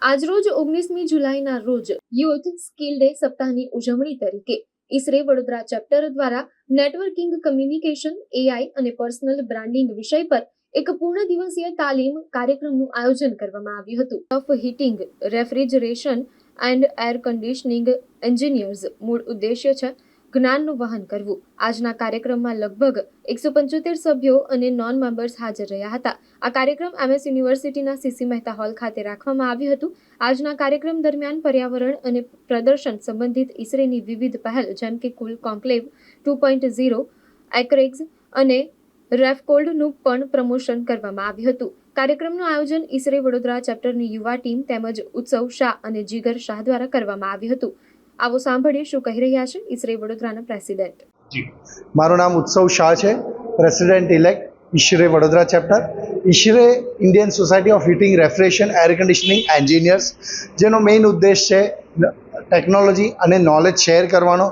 આજરોજ ઓગણીસમી જુલાઈના રોજ યુથ સ્કિલ ડે સપ્તાહની ઉજવણી તરીકે ઇસરે વડોદરા ચેપ્ટર દ્વારા નેટવર્કિંગ કમ્યુનિકેશન, એઆઈ અને પર્સનલ બ્રાન્ડિંગ વિષય પર એક પૂર્ણ દિવસીય તાલીમ કાર્યક્રમનું આયોજન કરવામાં આવ્યું હતું. Of heating refrigeration and air conditioning engineers મૂળ ઉદ્દેશ્ય છે જ્ઞાનનું વહન કરવું. આજના કાર્યક્રમમાં લગભગ એકસો પંચોતેર સભ્યો અને નોન મેમ્બર્સ હાજર રહ્યા હતા. આ કાર્યક્રમ એમએસ યુનિવર્સિટીના સીસી મહેતા હોલ ખાતે રાખવામાં આવ્યું હતું. આજના કાર્યક્રમ દરમિયાન પર્યાવરણ અને પ્રદર્શન સંબંધિત ઇસરેની વિવિધ પહેલ, જેમ કે cool conclave two point zero, એક્રેગ્સ અને રેફકોલ્ડનું પણ પ્રમોશન કરવામાં આવ્યું હતું. કાર્યક્રમનું આયોજન ઇસરે વડોદરા ચેપ્ટરની યુવા ટીમ તેમજ ઉત્સવ શાહ અને જીગર શાહ દ્વારા કરવામાં આવ્યું હતું. આવો સાંભળીએ શું કહી રહ્યા છે ઈસરે વડોદરાના પ્રેસિડેન્ટ. જી. મારું નામ ઉત્સવ શાહ છે president elect ISHRAE Vadodara chapter. ISHRAE Indian society of heating refrigeration air conditioning engineers જેનો મેઇન ઉદ્દેશ છે ટેકનોલોજી અને નોલેજ શેર કરવાનો.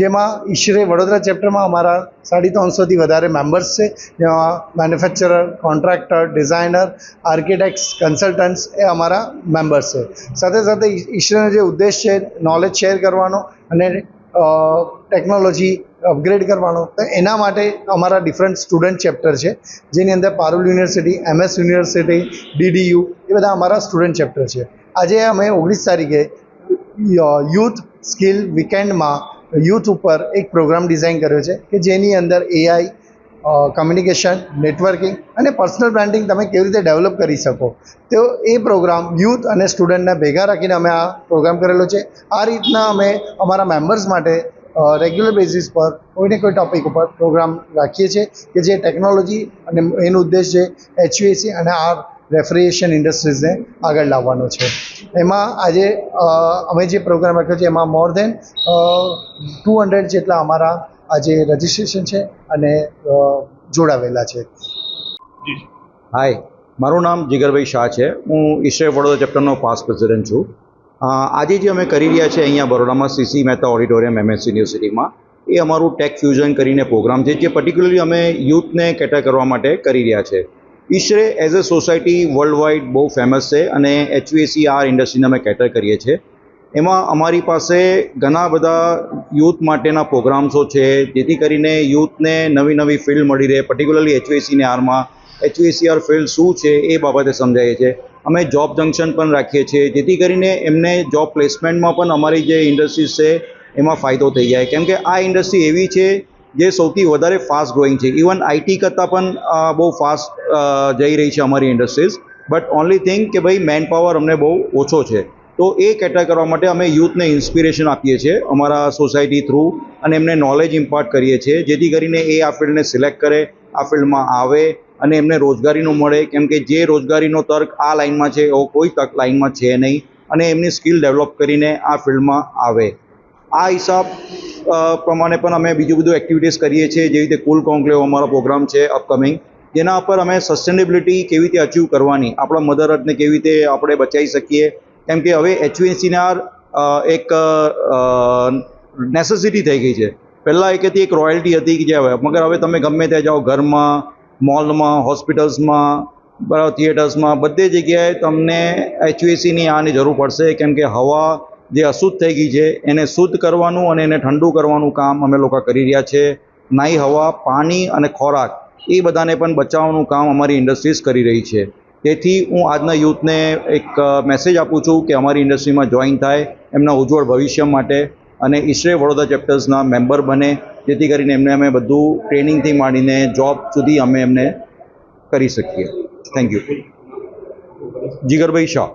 જેમાં ઈશરે વડોદરા ચેપ્ટરમાં અમારા સાડી ત્રણસોથી વધારે મેમ્બર્સ છે. જેમાં manufacturer contractor designer architects consultants એ અમારા મેમ્બર્સ છે. સાથે સાથે ઈશરેનો જે ઉદ્દેશ છે નોલેજ શેર કરવાનો અને ટેકનોલોજી અપગ્રેડ કરવાનો. તો એના માટે અમારા ડિફરન્ટ સ્ટુડન્ટ ચેપ્ટર છે. જેની અંદર Parul university MS university DDU એ બધા અમારા સ્ટુડન્ટ ચેપ્ટર છે. આજે અમે ઓગણીસ તારીખે યુથ સ્કિલ વીકેન્ડમાં યુથ ઉપર એક પ્રોગ્રામ ડિઝાઇન કર્યો છે કે જેની અંદર એઆઈ કમ્યુનિકેશન નેટવર્કિંગ અને પર્સનલ બ્રાન્ડિંગ તમે કેવી રીતે ડેવલપ કરી શકો. તો એ પ્રોગ્રામ યુથ અને સ્ટુડન્ટને ભેગા રાખીને અમે આ પ્રોગ્રામ કરેલો છે. આ રીતના અમે અમારા મેમ્બર્સ માટે રેગ્યુલર બેઝિસ પર કોઈને કોઈ ટોપિક ઉપર પ્રોગ્રામ રાખીએ છીએ કે જે ટેકનોલોજી અને એનો ઉદ્દેશ છે એચવીએસી અને આર રેફ્રિજરેશન ઇન્ડસ્ટ્રીઝને આગળ લાવવાનો છે. એમાં આજે અમે જે પ્રોગ્રામ રાખ્યો છે એમાં મોર દેન ટુ હંડ્રેડ જેટલા અમારા આજે રજિસ્ટ્રેશન છે અને જોડાવેલા છે. હાય મારું નામ જીગરભાઈ શાહ છે. હું ઈશ્વર વડોદરા ચેપ્ટરનો પાસ પ્રેસિડેન્ટ છું. આજે જે અમે કરી રહ્યા છીએ અહીંયા બરોડામાં સીસી મહેતા ઓડિટોરિયમ એમએસ યુનિવર્સિટીમાં એ અમારું ટેક ફ્યુઝન કરીને પ્રોગ્રામ છે જે પર્ટિક્યુલરલી અમે યુથને કેટર કરવા માટે કરી રહ્યા છે. ISHRAE as a society world wide બહુ ફેમસ છે અને એચવીએસી આર ઇન્ડસ્ટ્રીને અમે કેટર કરીએ છીએ. એમાં અમારી પાસે ઘણા બધા યુથ માટેના પ્રોગ્રામ્સો છે, જેથી કરીને યુથને નવી નવી ફિલ્ડ મળી રહે પર્ટિક્યુલરલી એચવીએસીને આરમાં એચવીએસીઆર ફિલ્ડ શું છે એ બાબતે સમજાવીએ છીએ. અમે જોબ જંકશન પણ રાખીએ છીએ, જેથી કરીને એમને જોબ પ્લેસમેન્ટમાં પણ અમારી જે ઇન્ડસ્ટ્રીઝ છે, એમાં ફાયદો થઈ જાય. કેમ કે આ ઇન્ડસ્ટ્રી એવી છે જે સૌથી વધારે ફાસ્ટ ગ્રોઈંગ છે. ઇવન આઈટી કરતાં પણ બહુ ફાસ્ટ જઈ રહી છે અમારી ઇન્ડસ્ટ્રીઝ બટ ઓનલી થિંગ કે ભાઈ મેન પાવર અમને બહુ ઓછો છે. તો એ કેટર કરવા માટે અમે યુથને ઇન્સ્પિરેશન આપીએ છીએ અમારા સોસાયટી થ્રુ અને એમને નોલેજ ઇમ્પાર્ટ કરીએ છીએ. જેથી કરીને એ આ ફિલ્ડને સિલેક્ટ કરે, આ ફિલ્ડમાં આવે અને એમને રોજગારીનું મળે. કેમ કે જે રોજગારીનો તર્ક આ લાઇનમાં છે, એવો કોઈ તક લાઇનમાં છે નહીં. અને એમની સ્કિલ ડેવલપ કરીને આ ફિલ્ડમાં આવે. આ હિસાબ પ્રમાણે પણ અમે બીજું બધું એક્ટિવિટીઝ કરીએ છીએ. જેવી રીતે કુલ કોન્ક્લેવ અમારો પ્રોગ્રામ છે અપકમિંગ જેના પર અમે સસ્ટેનેબિલિટી કેવી રીતે અચીવ કરવાની, આપણા મધર અર્થને કેવી રીતે આપણે બચાવી શકીએ. કેમ કે હવે એચવીએસીના એક નેસેસિટી થઈ ગઈ છે. પહેલાં એક હતી, એક રોયલ્ટી હતી કે જે હવે, મગર હવે તમે ગમે ત્યાં જાઓ, ઘરમાં મોલમાં હોસ્પિટલ્સમાં બરાબર થિયેટર્સમાં બધી જગ્યાએ તમને એચવીએસીની આની જરૂર પડશે. કેમ કે હવા જે અશુદ્ધ થઈ ગઈ છે, એને શુદ્ધ કરવાનું અને એને ઠંડુ કરવાનું કામ અમે લોકો કરી રહ્યા છે. નાઈ હવા, પાણી અને ખોરાક, એ બધાને પણ બચાવવાનું કામ અમારી ઇન્ડસ્ટ્રીઝ કરી રહી છે. તેથી હું આજના યુથને એક મેસેજ આપું છું કે અમારી ઇન્ડસ્ટ્રીમાં જોઈન થાય, એમના ઉજ્જવળ ભવિષ્ય માટે અને ઈસરે વડોદરા ચેપ્ટર્સના મેમ્બર બને, જેથી કરીને એમને અમે બધું ટ્રેનિંગથી માંડીને જોબ સુધી અમે એમને કરી શકીએ. થેન્ક યુ જીગરભાઈ શાહ.